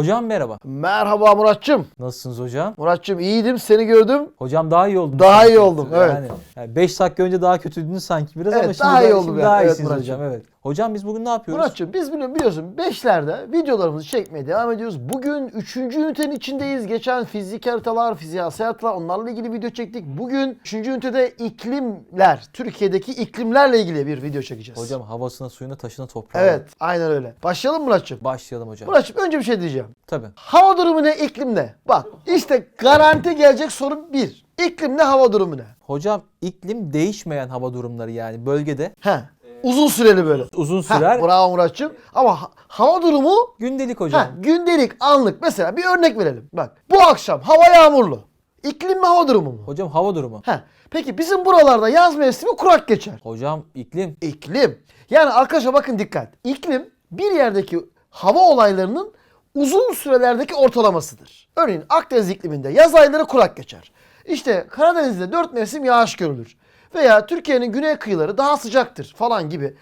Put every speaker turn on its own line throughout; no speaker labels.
Hocam merhaba.
Merhaba Muratçım.
Nasılsınız hocam?
Muratçım iyiydim seni gördüm.
Hocam daha iyi oldum.
Daha iyi oldum, evet.
Yani 5 dakika önce daha kötüydünüz sanki biraz
Evet,
ama şimdi
daha iyi oldum
şimdi
yani.
daha
Evet,
iyisiniz
Muratçım.
hocam. Evet. Hocam biz bugün ne yapıyoruz?
Muratçım biz bili- biliyorsun 5'lerde videolarımızı çekmeye devam ediyoruz. Bugün 3. ünitenin içindeyiz. Geçen fizik haritalar, fiziksel haritalar onlarla ilgili video çektik. Bugün 3. ünitede iklimler, Türkiye'deki iklimlerle ilgili bir video çekeceğiz.
Hocam havasına, suyuna, taşına, toprağına.
Evet aynen öyle. Başlayalım Muratçım.
Başlayalım hocam.
Muratçım önce bir şey diyeceğim.
Tabii.
Hava durumu ne, iklim ne? Bak işte garanti gelecek soru bir. İklim ne, hava durumu ne?
Hocam iklim değişmeyen hava durumları yani bölgede
He. Uzun süreli böyle.
uzun
Heh,
sürer.
bravo Muratçım. Ama ha- hava durumu
Gündelik hocam.
ha, gündelik, anlık. Mesela bir örnek verelim. Bak bu akşam hava yağmurlu. İklim mi hava durumu mu?
Hocam hava durumu.
Heh. Peki bizim buralarda yaz mevsimi kurak geçer.
Hocam iklim.
İklim. Yani arkadaşlar bakın dikkat. İklim bir yerdeki hava olaylarının uzun sürelerdeki ortalamasıdır. Örneğin Akdeniz ikliminde yaz ayları kurak geçer. İşte Karadeniz'de dört mevsim yağış görülür. Veya Türkiye'nin güney kıyıları daha sıcaktır falan gibi.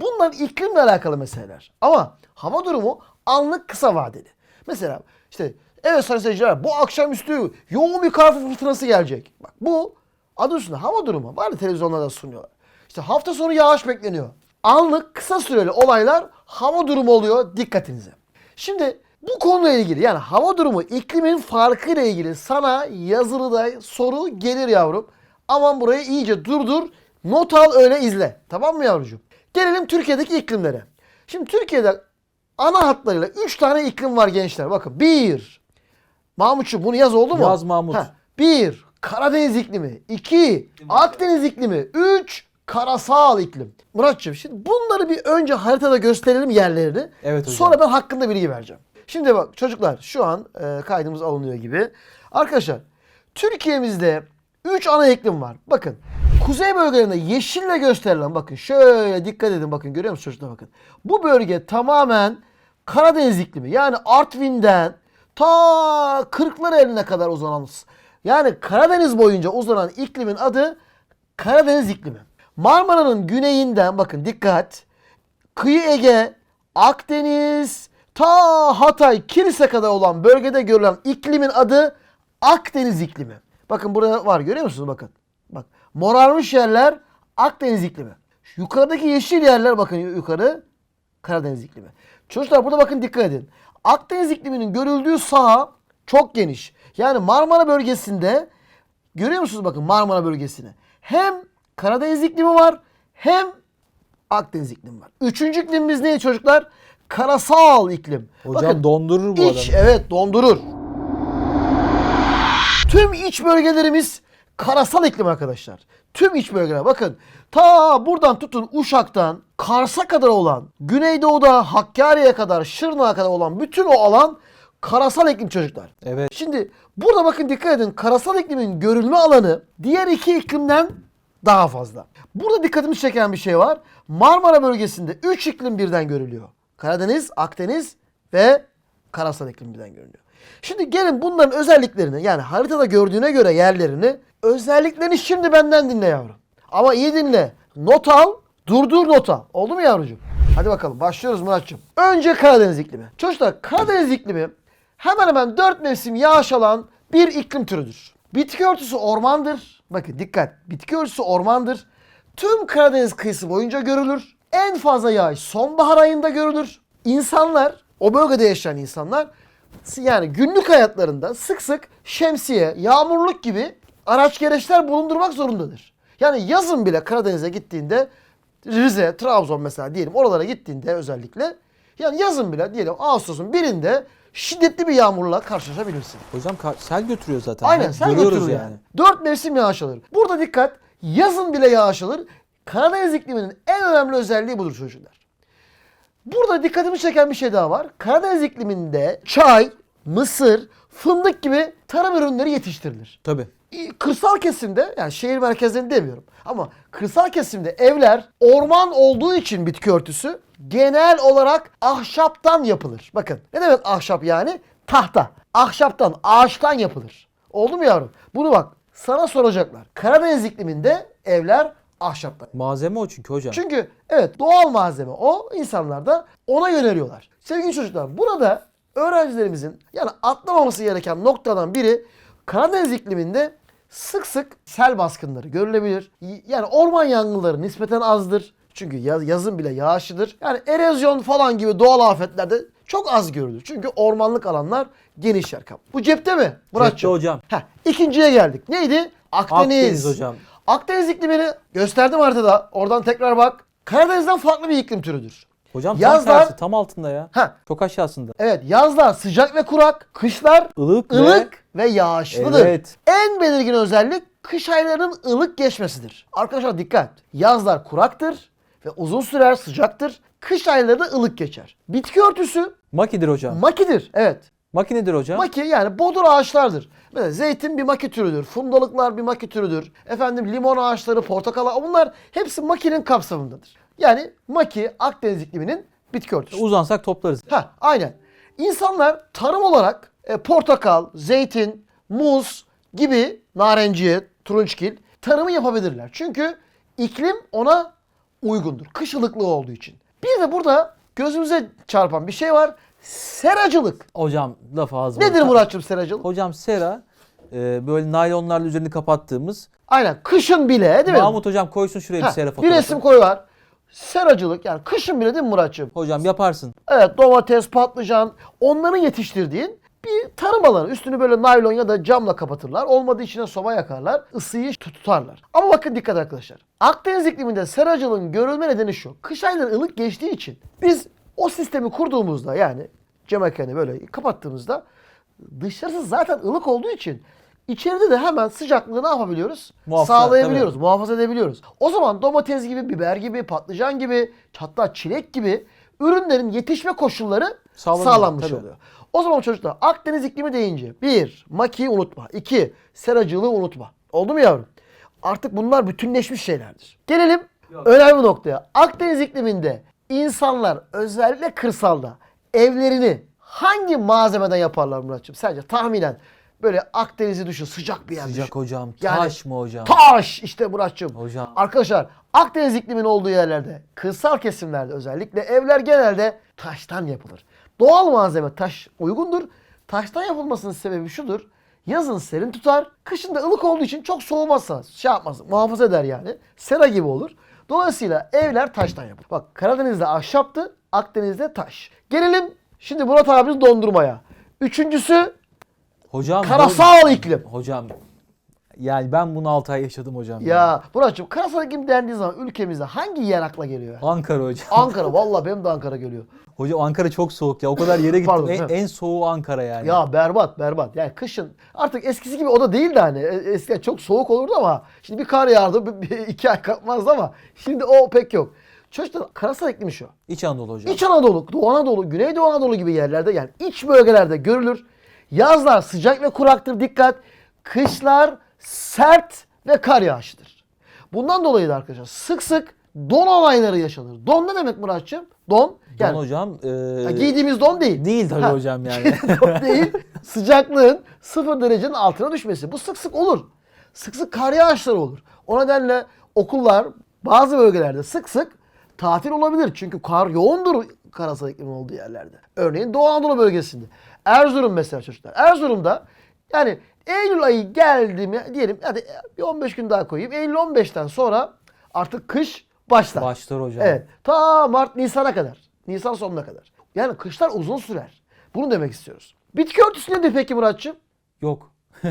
Bunlar iklimle alakalı meseleler. Ama hava durumu anlık kısa vadeli. Mesela işte evet sayın seyirciler bu akşamüstü yoğun bir kar fırtınası gelecek. Bak bu adı üstünde hava durumu. Var ya televizyonlarda sunuyorlar. İşte hafta sonu yağış bekleniyor. Anlık kısa süreli olaylar hava durumu oluyor dikkatinize. Şimdi bu konuyla ilgili yani hava durumu iklimin farkıyla ilgili sana yazılıda soru gelir yavrum. Aman burayı iyice durdur. Not al öyle izle. Tamam mı yavrucuğum? Gelelim Türkiye'deki iklimlere. Şimdi Türkiye'de ana hatlarıyla 3 tane iklim var gençler. Bakın 1. Mahmutçum bunu yaz oldu mu?
Yaz Mahmut.
1. Karadeniz iklimi. 2. Akdeniz iklimi. 3. Karasal iklim. Muratçım şimdi bunları bir önce haritada gösterelim yerlerini.
Evet hocam.
Sonra ben hakkında bilgi vereceğim. Şimdi bak çocuklar şu an e, kaydımız alınıyor gibi. Arkadaşlar Türkiye'mizde 3 ana iklim var. Bakın kuzey bölgelerinde yeşille gösterilen bakın şöyle dikkat edin bakın görüyor musunuz çocuklar bakın. Bu bölge tamamen Karadeniz iklimi. Yani Artvin'den ta Kırklareli'ne kadar uzanan yani Karadeniz boyunca uzanan iklimin adı Karadeniz iklimi. Marmara'nın güneyinden bakın dikkat. Kıyı Ege, Akdeniz, ta Hatay, Kilis'e kadar olan bölgede görülen iklimin adı Akdeniz iklimi. Bakın burada var görüyor musunuz bakın. Bak morarmış yerler Akdeniz iklimi. Şu yukarıdaki yeşil yerler bakın yukarı Karadeniz iklimi. Çocuklar burada bakın dikkat edin. Akdeniz ikliminin görüldüğü saha çok geniş. Yani Marmara bölgesinde görüyor musunuz bakın Marmara bölgesini. Hem Karadeniz iklimi var hem Akdeniz iklimi var. Üçüncü iklimimiz ne çocuklar? Karasal iklim.
Hocam dondurur bu
iç,
adamı.
Evet dondurur. Tüm iç bölgelerimiz karasal iklim arkadaşlar. Tüm iç bölgeler bakın. Ta buradan tutun Uşak'tan Kars'a kadar olan, Güneydoğu'da Hakkari'ye kadar, Şırnak'a kadar olan bütün o alan karasal iklim çocuklar.
Evet.
Şimdi burada bakın dikkat edin. Karasal iklimin görülme alanı diğer iki iklimden daha fazla. Burada dikkatimi çeken bir şey var. Marmara bölgesinde 3 iklim birden görülüyor. Karadeniz, Akdeniz ve karasal iklim birden görülüyor. Şimdi gelin bunların özelliklerini yani haritada gördüğüne göre yerlerini özelliklerini şimdi benden dinle yavrum. Ama iyi dinle. Not al, durdur not al. Oldu mu yavrucuğum? Hadi bakalım başlıyoruz Muratçım. Önce Karadeniz iklimi. Çocuklar Karadeniz iklimi hemen hemen 4 mevsim yağış alan bir iklim türüdür. Bitki örtüsü ormandır. Bakın dikkat. Bitki örtüsü ormandır. Tüm Karadeniz kıyısı boyunca görülür. En fazla yağış sonbahar ayında görülür. İnsanlar, o bölgede yaşayan insanlar yani günlük hayatlarında sık sık şemsiye, yağmurluk gibi araç gereçler bulundurmak zorundadır. Yani yazın bile Karadeniz'e gittiğinde Rize, Trabzon mesela diyelim oralara gittiğinde özellikle yani yazın bile diyelim Ağustos'un birinde şiddetli bir yağmurla karşılaşabilirsin.
Hocam sel götürüyor zaten.
Aynen
Görüyoruz
götürür
yani.
yani. Dört mevsim yağış alır. Burada dikkat yazın bile yağış alır. Karadeniz ikliminin en önemli özelliği budur çocuklar. Burada dikkatimi çeken bir şey daha var. Karadeniz ikliminde çay, mısır, fındık gibi tarım ürünleri yetiştirilir.
Tabii.
Kırsal kesimde yani şehir merkezlerinde demiyorum ama kırsal kesimde evler orman olduğu için bitki örtüsü genel olarak ahşaptan yapılır. Bakın ne demek ahşap yani? Tahta. Ahşaptan, ağaçtan yapılır. Oldu mu yavrum? Bunu bak sana soracaklar. Karadeniz ikliminde evler ahşaptan.
Malzeme o çünkü hocam.
Çünkü evet doğal malzeme o. insanlar da ona yöneliyorlar. Sevgili çocuklar burada öğrencilerimizin yani atlamaması gereken noktadan biri Karadeniz ikliminde sık sık sel baskınları görülebilir. Yani orman yangınları nispeten azdır. Çünkü yaz- yazın bile yağışlıdır. Yani erozyon falan gibi doğal afetlerde çok az görülür. Çünkü ormanlık alanlar geniş yer kaplar. Bu cepte mi? Muratçım?
Cepte hocam.
Heh, ikinciye geldik. Neydi? Akdeniz.
Akdeniz hocam.
Akdeniz iklimini gösterdim haritada. Oradan tekrar bak. Karadeniz'den farklı bir iklim türüdür.
Hocam tam
Yazlar-
tersi tam altında ya.
Heh,
Çok aşağısında.
evet yazlar sıcak ve kurak, kışlar
Ilık, ve
ılık ve yağışlıdır.
Evet.
En belirgin özellik kış aylarının ılık geçmesidir. Arkadaşlar dikkat. Yazlar kuraktır ve uzun sürer sıcaktır. Kış ayları da ılık geçer. Bitki örtüsü
makidir hocam.
makidir. Evet.
Makinedir hocam.
Maki yani bodur ağaçlardır. Mesela zeytin bir maki türüdür. Fundalıklar bir maki türüdür. Efendim limon ağaçları, portakal bunlar hepsi makinin kapsamındadır. Yani maki Akdeniz ikliminin bitki örtüsü.
Uzansak toplarız.
Ha, aynen. İnsanlar tarım olarak e, portakal, zeytin, muz gibi narenciye, turunçgil tarımı yapabilirler. Çünkü iklim ona uygundur. Kış ılıklığı olduğu için. Bir de burada gözümüze çarpan bir şey var. Seracılık.
Hocam laf ağzıma.
Nedir Muratçım seracılık?
Hocam sera e, böyle naylonlarla üzerini kapattığımız.
Aynen. Kışın bile değil mi?
Mahmut hocam koysun şuraya
Ha,
bir sera
bir
fotoğrafı.
resim var. Seracılık yani kışın bile değil mi Muratçım?
Hocam yaparsın.
Evet domates, patlıcan onların yetiştirdiğin bir tarım alanı. Üstünü böyle naylon ya da camla kapatırlar. Olmadı içine soba yakarlar. ısıyı tut- tutarlar. Ama bakın dikkat arkadaşlar. Akdeniz ikliminde seracılığın görülme nedeni şu. Kış ayları ılık geçtiği için biz o sistemi kurduğumuzda yani cam ekranı böyle kapattığımızda dışarısı zaten ılık olduğu için içeride de hemen sıcaklığı ne yapabiliyoruz?
Muhafaza,
Sağlayabiliyoruz, muhafaza edebiliyoruz. O zaman domates gibi, biber gibi, patlıcan gibi, hatta çilek gibi ürünlerin yetişme koşulları
Sağlanıyor,
sağlanmış
tabii.
oluyor. O zaman çocuklar Akdeniz iklimi deyince bir, makiyi unutma. iki seracılığı unutma. Oldu mu yavrum? Artık bunlar bütünleşmiş şeylerdir. Gelelim önemli noktaya. Akdeniz ikliminde insanlar özellikle kırsalda evlerini hangi malzemeden yaparlar Muratçım? Sence tahminen böyle Akdeniz'i düşün sıcak bir yer düşün.
Sıcak hocam.
Yani-
Taş mı hocam?
Taş işte Muratçım.
Hocam.
Arkadaşlar Akdeniz iklimin olduğu yerlerde, kırsal kesimlerde özellikle evler genelde taştan yapılır. Doğal malzeme taş uygundur. Taştan yapılmasının sebebi şudur. Yazın serin tutar. Kışın da ılık olduğu için çok soğumazsa şey yapmaz. Muhafaza eder yani. Sera gibi olur. Dolayısıyla evler taştan yapılır. Bak Karadeniz'de ahşaptı. Akdeniz'de taş. Gelelim şimdi Murat abimiz dondurmaya. Üçüncüsü
Hocam.
karasal iklim.
Hocam. Yani ben bunu 6 ay yaşadım hocam.
Ya Muratçım karasal iklim dendiği zaman ülkemizde hangi yer akla geliyor?
Ankara hocam.
Ankara vallahi benim de Ankara geliyor.
Hocam Ankara çok soğuk ya. O kadar yere gittim.
Pardon,
en,
ha.
en soğuğu Ankara yani.
Ya berbat berbat. Yani kışın artık eskisi gibi o da değil de hani E- eskiden çok soğuk olurdu ama şimdi bir kar yağdı bir, bir- iki ay kalkmazdı ama şimdi o pek yok. Çocuklar karasal iklimi şu.
İç Anadolu hocam.
İç Anadolu, Doğu Anadolu, Güneydoğu Anadolu gibi yerlerde yani iç bölgelerde görülür. Yazlar sıcak ve kuraktır dikkat. Kışlar sert ve kar yağışlıdır. Bundan dolayı da arkadaşlar sık sık don olayları yaşanır. Don ne demek Muratçım? Don. Yani
Don hocam. e,
giydiğimiz don değil.
Değil tabii
Ha,
hocam yani.
don değil. Sıcaklığın sıfır derecenin altına düşmesi. Bu sık sık olur. Sık sık kar yağışları olur. O nedenle okullar bazı bölgelerde sık sık tatil olabilir. Çünkü kar yoğundur karasal iklim olduğu yerlerde. Örneğin Doğu Anadolu bölgesinde. Erzurum mesela çocuklar. Erzurum'da yani Eylül ayı geldi mi diyelim hadi bir 15 gün daha koyayım. Eylül 15'ten sonra artık kış başlar.
Başlar hocam.
Evet. Ta Mart Nisan'a kadar. Nisan sonuna kadar. Yani kışlar uzun sürer. Bunu demek istiyoruz. Bitki örtüsü nedir peki Muratçım?
Yok.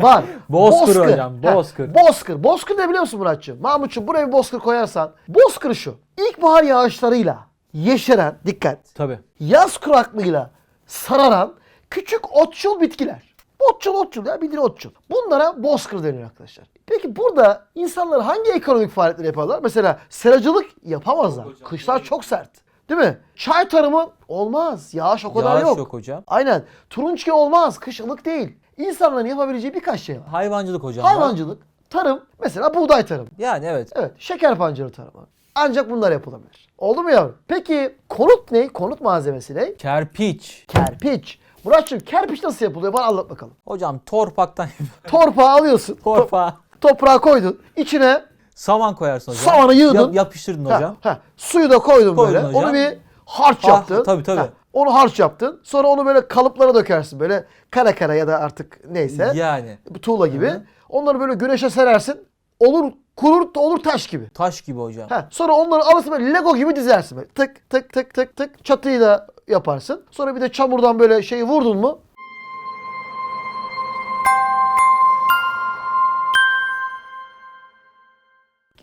Var.
Bozkır hocam, bozkır.
Heh, Bozkır. Bozkır ne biliyor musun Muratçım? Mahmutçum buraya bir bozkır koyarsan. Bozkır şu. İlkbahar yağışlarıyla yeşeren, dikkat.
Tabii.
Yaz kuraklığıyla sararan küçük otçul bitkiler. Otçul otçul ya bildiğin otçul. Bunlara bozkır deniyor arkadaşlar. Peki burada insanlar hangi ekonomik faaliyetleri yaparlar? Mesela seracılık yapamazlar. Kışlar çok sert. Değil mi? Çay tarımı olmaz. Yağış o kadar
Yağış
yok.
yok hocam.
Aynen. Turunçki olmaz. Kış ılık değil. İnsanların yapabileceği birkaç şey var.
Hayvancılık hocam.
Hayvancılık, tarım, mesela buğday tarımı.
Yani evet.
Evet, şeker pancarı tarımı. Ancak bunlar yapılabilir. Oldu mu yavrum? Peki konut ne? Konut malzemesi ne?
Kerpiç.
Kerpiç. Muratçım kerpiç nasıl yapılıyor? Bana anlat bakalım.
Hocam torpaktan
Torpağı alıyorsun.
torpa.
Toprağı koydun. İçine
Saman koyarsın hocam.
Samanı yığdın.
Yap- yapıştırdın
Ha,
hocam.
ha, suyu da koydun,
Koydun
böyle.
hocam.
Onu bir harç
Ah,
yaptın.
tabii, tabii.
Ha, onu harç yaptın. Sonra onu böyle kalıplara dökersin. Böyle kara kara ya da artık neyse.
Yani
Tuğla gibi. Onları böyle güneşe serersin. Olur kurur olur taş gibi.
taş gibi hocam.
Ha, sonra onları alırsın böyle Lego gibi dizersin. Böyle. Tık tık tık tık tık. Çatıyı da yaparsın. Sonra bir de çamurdan böyle şeyi vurdun mu?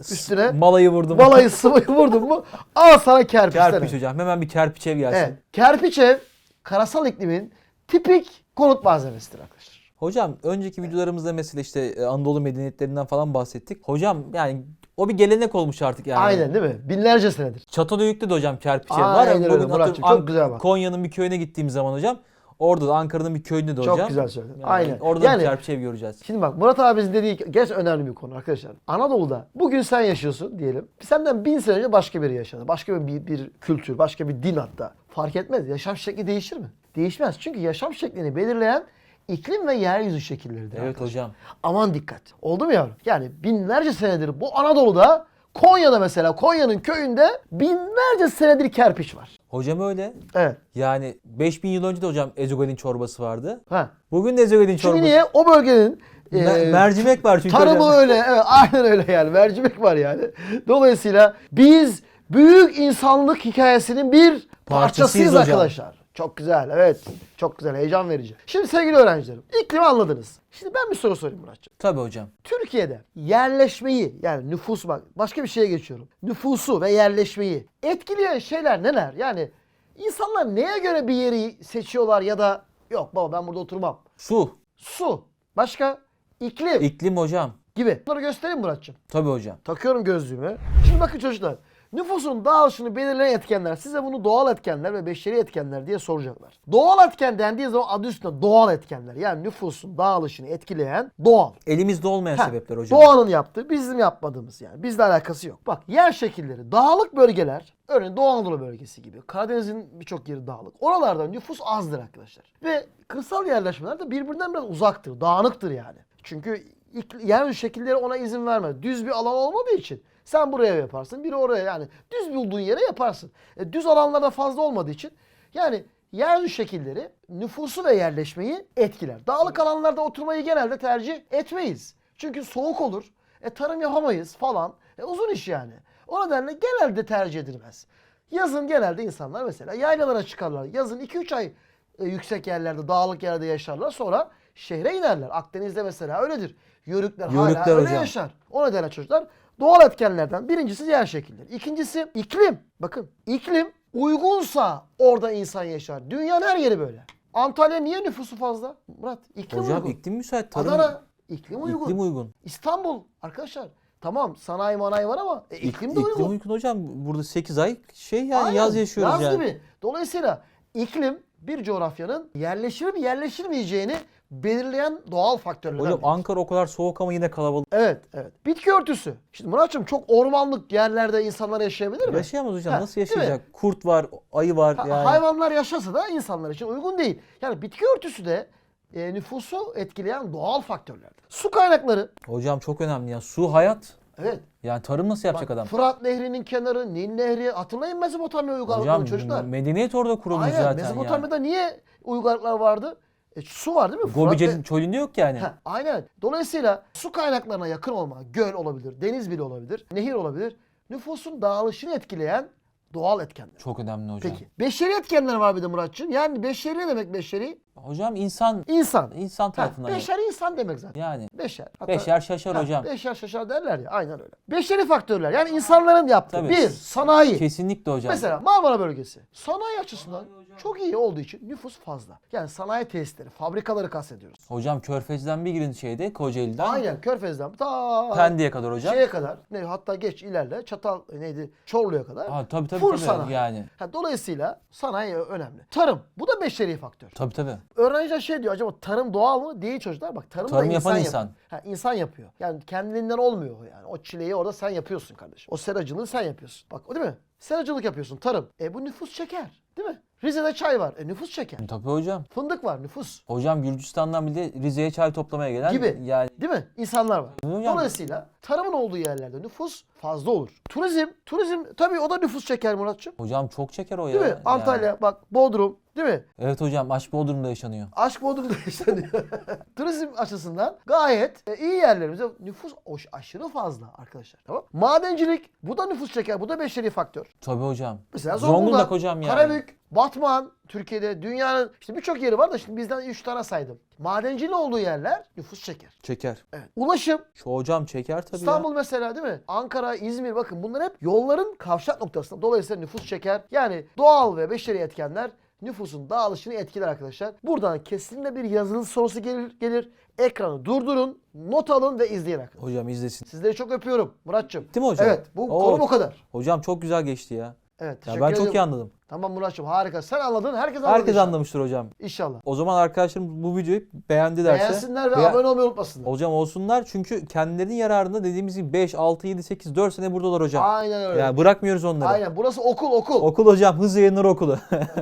Üstüne
Malayı vurdum.
balayı sıvıyı vurdun mu? Al sana kerpiç.
Kerpiç hocam. Hemen bir kerpiç ev gelsin.
Evet. Kerpiç ev karasal iklimin tipik konut malzemesidir arkadaşlar.
Hocam önceki videolarımızda mesela işte e, Anadolu medeniyetlerinden falan bahsettik. Hocam yani o bir gelenek olmuş artık yani.
Aynen değil mi? Binlerce senedir.
Çatalhöyük'te de hocam kerpiç ev var.
Aynen öyle
atıyorum
çok güzel bak.
Konya'nın bir köyüne gittiğim zaman hocam. Orada da Ankara'nın bir köyünde de
Çok
hocam.
güzel söyledin.
Yani
Aynen.
Orada
Yani-
bir kerpiç ev göreceğiz.
Şimdi bak Murat abimizin dediği gerçekten önemli bir konu arkadaşlar. Anadolu'da bugün sen yaşıyorsun diyelim. Senden bin sene önce başka biri yaşadı. Başka bir, bir kültür, başka bir din hatta. Fark etmez. Yaşam şekli değişir mi? Değişmez. Çünkü yaşam şeklini belirleyen iklim ve yeryüzü şekilleridir.
Evet
arkadaşlar.
hocam.
Aman dikkat. Oldu mu yavrum? Yani binlerce senedir bu Anadolu'da Konya'da mesela Konya'nın köyünde binlerce senedir kerpiç var.
Hocam öyle.
Evet.
Yani 5000 yıl önce de hocam ezogelin çorbası vardı.
Ha.
Bugün de ezogelin çorbası.
Çünkü niye? O bölgenin e,
mercimek var çünkü
Tarımı
hocam.
öyle. Evet, aynen öyle yani. Mercimek var yani. Dolayısıyla biz büyük insanlık hikayesinin bir parçasıyız,
Parçasıyız hocam.
arkadaşlar. Çok güzel. Evet. Çok güzel. Heyecan verici. Şimdi sevgili öğrencilerim. iklimi anladınız. Şimdi ben bir soru sorayım Muratcığım.
Tabii hocam.
Türkiye'de yerleşmeyi yani nüfus bak başka bir şeye geçiyorum. Nüfusu ve yerleşmeyi etkileyen şeyler neler? Yani insanlar neye göre bir yeri seçiyorlar ya da yok baba ben burada oturmam.
Su.
Su. Başka? İklim
iklim hocam.
gibi. Bunları göstereyim Muratcığım.
Tabii hocam.
Takıyorum gözlüğümü. Şimdi bakın çocuklar. Nüfusun dağılışını belirleyen etkenler. Size bunu doğal etkenler ve beşeri etkenler diye soracaklar. Doğal etken dendiği zaman adı üstünde doğal etkenler. Yani nüfusun dağılışını etkileyen doğal.
Elimizde olmayan
Ha,
sebepler hocam.
Doğanın yaptığı bizim yapmadığımız yani. Bizle alakası yok. Bak yer şekilleri dağlık bölgeler örneğin Doğu Anadolu bölgesi gibi. Karadeniz'in birçok yeri dağlık. Oralarda nüfus azdır arkadaşlar. Ve kırsal yerleşmeler de birbirinden biraz uzaktır. Dağınıktır yani. Çünkü ikli- yer şekilleri ona izin vermez. Düz bir alan olmadığı için sen buraya yaparsın, biri oraya yani düz bulduğun yere yaparsın. E, düz alanlarda fazla olmadığı için yani yer şekilleri nüfusu ve yerleşmeyi etkiler. Dağlık alanlarda oturmayı genelde tercih etmeyiz. Çünkü soğuk olur. E tarım yapamayız falan. E uzun iş yani. O nedenle genelde tercih edilmez. Yazın genelde insanlar mesela yaylalara çıkarlar. Yazın 2-3 ay e, yüksek yerlerde, dağlık yerlerde yaşarlar. Sonra şehre inerler. Akdeniz'de mesela öyledir. Yörükler, hala
Yörükler
öyle
hocam.
yaşar. O nedenle çocuklar doğal etkenlerden birincisi yer şekilleri. İkincisi iklim. Bakın iklim uygunsa orada insan yaşar. Dünyanın her yeri böyle. Antalya niye nüfusu fazla? Murat iklim
Hocam
uygun.
iklim müsait. Tarım,
Adana iklim uygun.
iklim uygun.
İstanbul arkadaşlar tamam sanayi manayi var ama e, iklim de
İklim
uygun.
uygun hocam. Burada 8 ay şey yani
Aynen,
yaz yaşıyoruz
yaz
yani.
gibi. Dolayısıyla iklim bir coğrafyanın yerleşir mi yerleşilmeyeceğini belirleyen doğal faktörlerden.
Hocam. Ankara o kadar soğuk ama yine kalabalık.
Evet, evet. Bitki örtüsü. Şimdi Muratçım çok ormanlık yerlerde insanlar yaşayabilir mi?
Yaşayamaz hocam.
Ha,
Nasıl yaşayacak? Kurt var, ayı var
Ha,
yani.
Hayvanlar yaşasa da insanlar için uygun değil. Yani bitki örtüsü de e, nüfusu etkileyen doğal faktörlerdir. Su kaynakları.
Hocam çok önemli ya. Su hayat.
Evet.
Yani tarım nasıl yapacak
Bak,
adam?
Fırat Nehri'nin kenarı, Nil Nehri. Hatırlayın Mezopotamya uygarlıklarını çocuklar.
medeniyet orada kurulmuş
Aynen.
zaten
Mezopotamya'da niye uygarlıklar vardı? E, su var değil mi? ve-
çölünde yok yani.
Ha, aynen. Dolayısıyla su kaynaklarına yakın olma, göl olabilir, deniz bile olabilir, nehir olabilir. Nüfusun dağılışını etkileyen doğal etkenler.
Çok önemli hocam.
Peki. Beşeri etkenler var bir de Muratçığım. Yani beşeri ne demek beşeri?
Hocam insan
İnsan.
insan
Ha,
tarafından.
beşer insan demek zaten.
Yani
Beşer. Hatta-
beşer şaşar
Ha,
hocam.
Beşer şaşar derler ya. Aynen öyle. Beşeri faktörler. Yani insanların yaptığı.
Tabii.
Bir, sanayi.
Kesinlikle hocam.
Mesela Marmara bölgesi sanayi açısından çok iyi olduğu için nüfus fazla. Yani sanayi tesisleri, fabrikaları kastediyoruz.
Hocam Körfez'den bir girin şeyde Kocaeli'den.
Aynen Körfez'den ta
Pendik'e kadar hocam.
şeye kadar ne hatta geç ilerle Çatal e, neydi Çorlu'ya kadar.
Ha, tabii tabii
full
tabii
sanayi.
yani.
Ha, dolayısıyla sanayi önemli. Tarım bu da beşeri faktör.
Tabii tabii.
Öğrenciler şey diyor acaba tarım doğal mı? Değil çocuklar bak tarım,
Tarım
da
yapan
insan,
insan.
yapıyor. Ha, insan yapıyor. Yani kendiliğinden olmuyor yani. O çileyi orada sen yapıyorsun kardeşim. O seracılığı sen yapıyorsun. Bak o değil mi? Seracılık yapıyorsun tarım. E bu nüfus çeker. Değil mi? Rize'de çay var. E nüfus çeker.
Tabii hocam.
Fındık var nüfus.
Hocam Gürcistan'dan bile Rize'ye çay toplamaya gelen
Gibi.
yani
Değil mi? İnsanlar var.
Hocam.
Dolayısıyla tarımın olduğu yerlerde nüfus fazla olur. Turizm, turizm tabii o da nüfus çeker Muratçım.
hocam çok çeker o ya.
Değil mi?
yani.
Antalya bak Bodrum değil mi?
Evet hocam aşk Bodrum'da yaşanıyor.
Aşk Bodrum'da yaşanıyor. Turizm açısından gayet e, iyi yerlerimize nüfus hoş, aşırı fazla arkadaşlar. Tamam? Madencilik bu da nüfus çeker. Bu da beşeri faktör.
Tabii hocam.
Mesela
Zonguldak,
Zonguldak,
hocam yani.
Karabük, Batman, Türkiye'de dünyanın işte birçok yeri var da şimdi bizden 3 tane saydım. Madenciliğin olduğu yerler nüfus çeker.
Çeker.
Evet. Ulaşım,
Şu hocam çeker tabii
İstanbul mesela değil mi? Ankara, İzmir bakın bunlar hep yolların kavşak noktasında. Dolayısıyla nüfus çeker. Yani doğal ve beşeri etkenler nüfusun dağılışını etkiler arkadaşlar. Buradan kesinlikle bir yazılı sorusu gelir. gelir. Ekranı durdurun, not alın ve izleyin arkadaşlar.
ya. Hocam izlesin.
Sizleri çok öpüyorum Muratçım.
Değil mi hocam?
Evet bu
Oo.
konu bu kadar.
Hocam çok güzel geçti ya.
Evet
Ya
teşekkür
ben çok
ediyorum.
iyi anladım.
Tamam Muratçım harika. Sen anladın. Herkes anladı.
Herkes
inşallah.
anlamıştır hocam.
İnşallah.
O zaman arkadaşlarım bu videoyu beğendilerse
Beğensinler ve
veya-
abone olmayı unutmasınlar.
Hocam olsunlar çünkü kendilerinin yararında dediğimiz gibi 5, 6, 7, 8, 4 sene buradalar hocam.
Aynen öyle.
Yani bırakmıyoruz onları.
Aynen. Burası okul okul.
Okul hocam, hız yayınları okulu.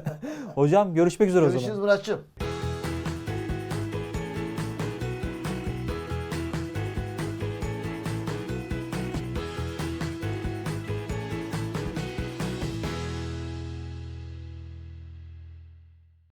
hocam görüşmek üzere o zaman.
Görüşürüz Muratçım.